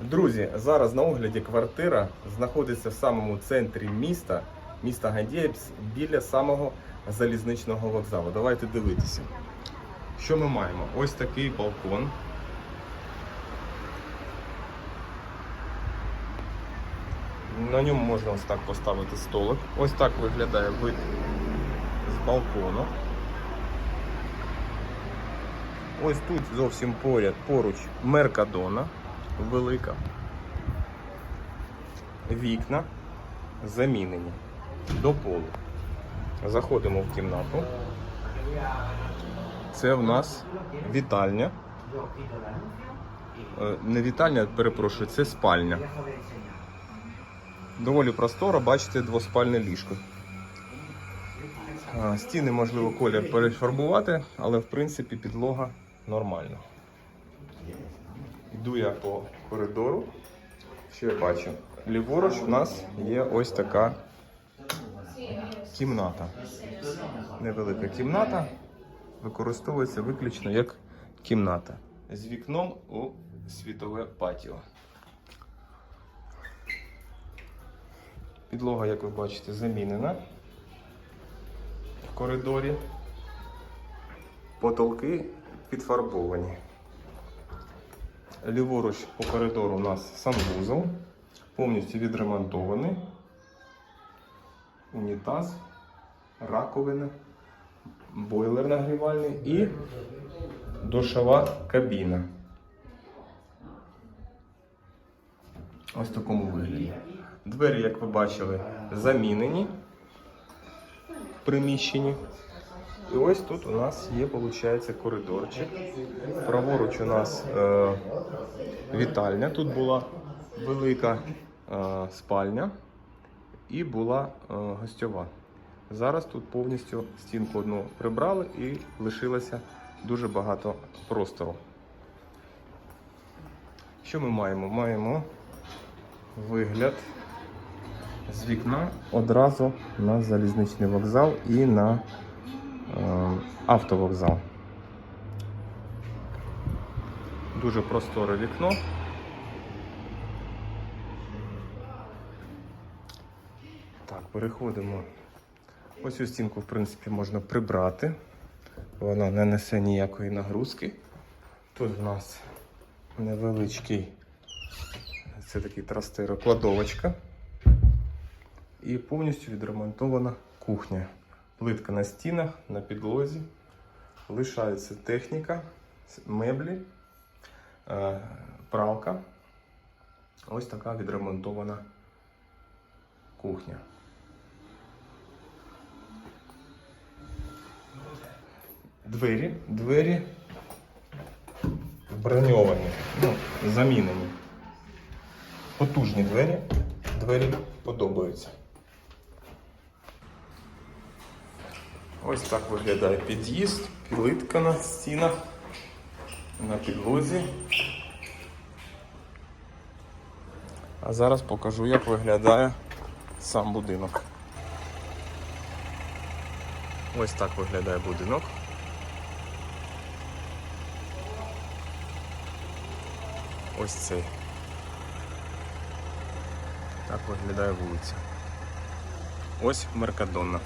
Друзі, зараз на огляді квартира знаходиться в самому центрі міста, міста Гадєєпс, біля самого залізничного вокзалу. Давайте дивитися. Що ми маємо? Ось такий балкон. На ньому можна ось так поставити столик. Ось так виглядає вид з балкону. Ось тут зовсім поряд поруч Меркадона велика. Вікна замінені до полу. Заходимо в кімнату. Це в нас вітальня. Е, Не вітальня, перепрошую, це спальня. Доволі просторо, бачите, двоспальне ліжко. Стіни можливо колір перефарбувати, але в принципі підлога нормальна. Йду я по коридору. Що я бачу? Ліворуч у нас є ось така кімната. Невелика кімната. Використовується виключно як кімната. З вікном у світове патіо. Підлога, як ви бачите, замінена в коридорі. Потолки підфарбовані. Ліворуч по коридору у нас санвузол, повністю відремонтований. Унітаз, раковина, бойлер нагрівальний і душова кабіна. Ось в такому вигляді. Двері, як ви бачили, замінені в приміщенні. І ось тут у нас є, виходить, коридорчик. Праворуч у нас е, вітальня. Тут була велика е, спальня і була е, гостьова. Зараз тут повністю стінку одну прибрали і лишилося дуже багато простору. Що ми маємо? Маємо вигляд з вікна одразу на залізничний вокзал і на автовокзал. Дуже просторе вікно. Так, переходимо. Ось цю стінку, в принципі, можна прибрати. Вона не несе ніякої нагрузки. Тут в нас невеличкий, це такий трастерокладовочка. І повністю відремонтована кухня. Плитка на стінах, на підлозі. Лишається техніка, меблі, е, пралка. Ось така відремонтована кухня. Двері, двері броньовані, ну, замінені. Потужні двері. Двері подобаються. Ось так виглядає під'їзд, плитка на стінах, на підлозі. А зараз покажу, як виглядає сам будинок. Ось так виглядає будинок. Ось цей. Так виглядає вулиця. Ось Меркадонна.